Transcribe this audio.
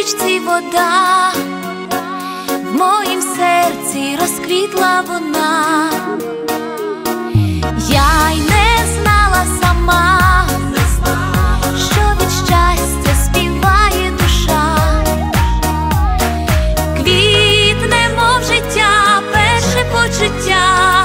річці вода, в моїм серці розквітла вона, я й не знала сама, що від щастя співає душа, квітне, мов життя, перше почуття.